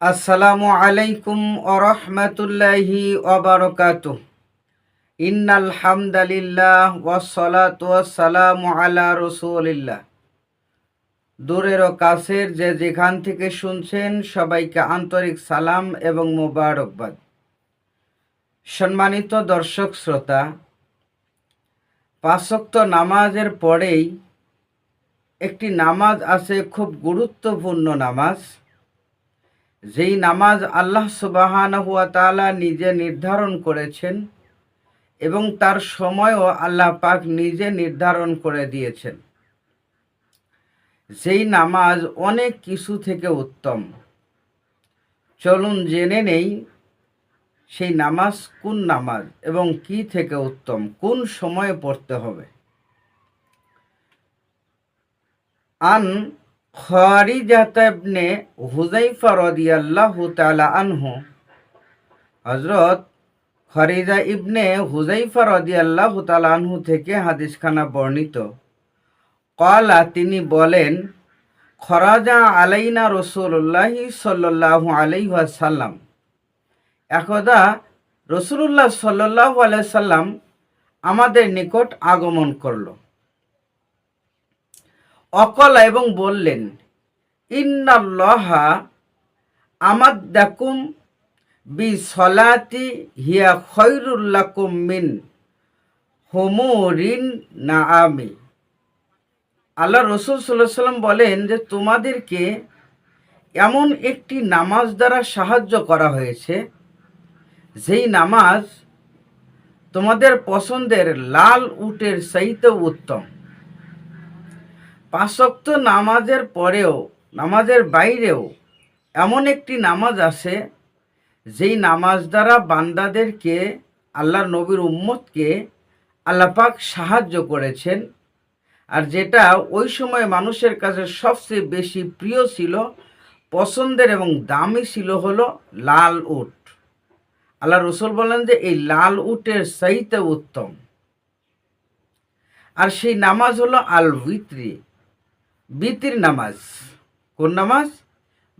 আসসালামু আলাইকুম ওরহমতুল্লাহি ওবরকাত ইন্নাল হামদালিল্লাহ ওয়াসসালাতু ওয়াসসালামু আলা রসুলিল্লাহ। দূরের ও কাছের যে যেখান থেকে শুনছেন, সবাইকে আন্তরিক সালাম এবং মোবারকবাদ। সম্মানিত দর্শক শ্রোতা পাঁচক্ত নামাজের পরেই একটি নামাজ আছে, খুব গুরুত্বপূর্ণ নামাজ। যেই নামাজ আল্লাহ সুবাহান হুয়া তালা নিজে নির্ধারণ করেছেন এবং তার সময়ও আল্লাহ পাক নিজে নির্ধারণ করে দিয়েছেন। যেই নামাজ অনেক কিছু থেকে উত্তম। চলুন জেনে নেই সেই নামাজ কোন নামাজ এবং কি থেকে উত্তম, কোন সময়ে পড়তে হবে। আন খারিজাতা ইবনে হুজাইফা রাদিয়াল্লাহু তাআলা আনহু। হযরত খারিজা ইবনে হুজাইফা রাদিয়াল্লাহু তাআলা আনহু থেকে হাদিসখানা বর্ণিত। কলা তিনি বলেন, খরাজা আলাইনা রসুল্লাহ সাল্লাহ আলাইসাল্লাম একদা রসুল্লাহ সাল্লাহ আলাইসাল্লাম আমাদের নিকট আগমন করল। অকল এবং বললেন, ইন্নাল্লাহা আমাদ্দাকুম বি সলাতি হিয়া খৈরুল্লাকুম মিন হোমরিন না আমি আল্লাহ রসুল সাল্লাহ সাল্লাম বলেন যে, তোমাদেরকে এমন একটি নামাজ দ্বারা সাহায্য করা হয়েছে, যেই নামাজ তোমাদের পছন্দের লাল উটের চাইতে উত্তম। পাঁচক্ত নামাজের পরেও, নামাজের বাইরেও এমন একটি নামাজ আছে, যেই নামাজ দ্বারা বান্দাদেরকে আল্লাহ নবীর উম্মতকে আল্লাপাক সাহায্য করেছেন। আর যেটা ওই সময় মানুষের কাছে সবচেয়ে বেশি প্রিয় ছিল, পছন্দের এবং দামি ছিল হলো লাল উট। আল্লাহ রসুল বলেন যে, এই লাল উটের সাইতে উত্তম। আর সেই নামাজ হলো আল ভিত্রি বিতির নামাজ। কোন নামাজ?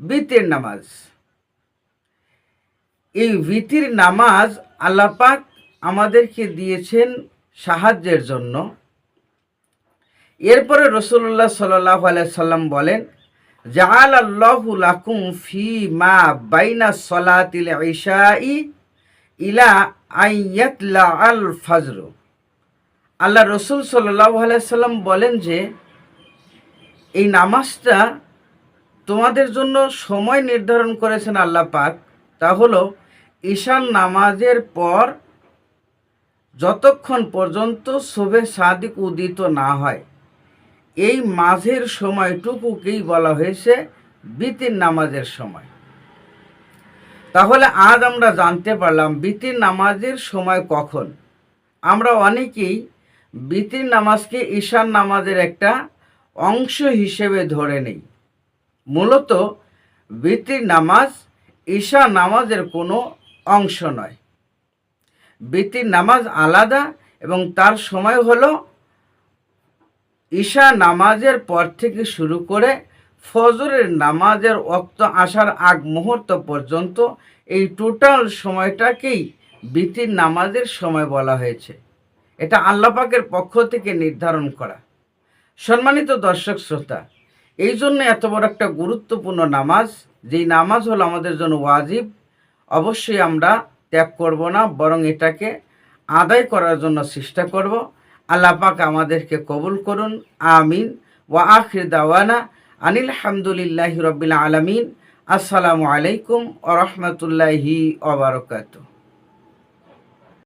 বিতির নামাজ। এই ভিতির নামাজ আল্লাপাক আমাদেরকে দিয়েছেন সাহায্যের জন্য। এরপরে রসুল্লাহ সাল্লাহ সাল্লাম বলেন জাল আল্লাহু লাকুম ফি মা বাইনা সলাতিল ইশাই ইলা আইয়াতলা আল ফজর। আল্লাহ রসুল সাল্লাহ সাল্লাম বলেন যে এই নামাজটা তোমাদের জন্য সময় নির্ধারণ করেছেন আল্লাহ পাক। তা হলো, ঈশান নামাজের পর যতক্ষণ পর্যন্ত শোভে সাদিক উদিত না হয়, এই মাঝের সময়টুকুকেই বলা হয়েছে বিতির নামাজের সময়। তাহলে আজ আমরা জানতে পারলাম বিতির নামাজের সময় কখন। আমরা অনেকেই বিতির নামাজকে ঈশান নামাজের একটা অংশ হিসেবে ধরে নেই। মূলত বিতির নামাজ, ঈশা নামাজের কোনো অংশ নয়। বিতির নামাজ আলাদা এবং তার সময় হলো ঈশা নামাজের পর থেকে শুরু করে ফজরের নামাজের অক্ত আসার আগ মুহূর্ত পর্যন্ত এই টোটাল সময়টাকেই বিতির নামাজের সময় বলা হয়েছে। এটা আল্লাপাকের পক্ষ থেকে নির্ধারণ করা। সম্মানিত দর্শক শ্রোতা, এই জন্য এত বড় একটা গুরুত্বপূর্ণ নামাজ, যেই নামাজ হলো আমাদের জন্য ওয়াজিব, অবশ্যই আমরা ত্যাগ করব না, বরং এটাকে আদায় করার জন্য চেষ্টা করব। আল্লাহ পাক আমাদেরকে কবুল করুন, আমিন। ওয়া আখির দাওয়ানা আনিল হামদুলিল্লাহি রবিল আলমিন। আসসালামু আলাইকুম আ রহমতুল্লাহি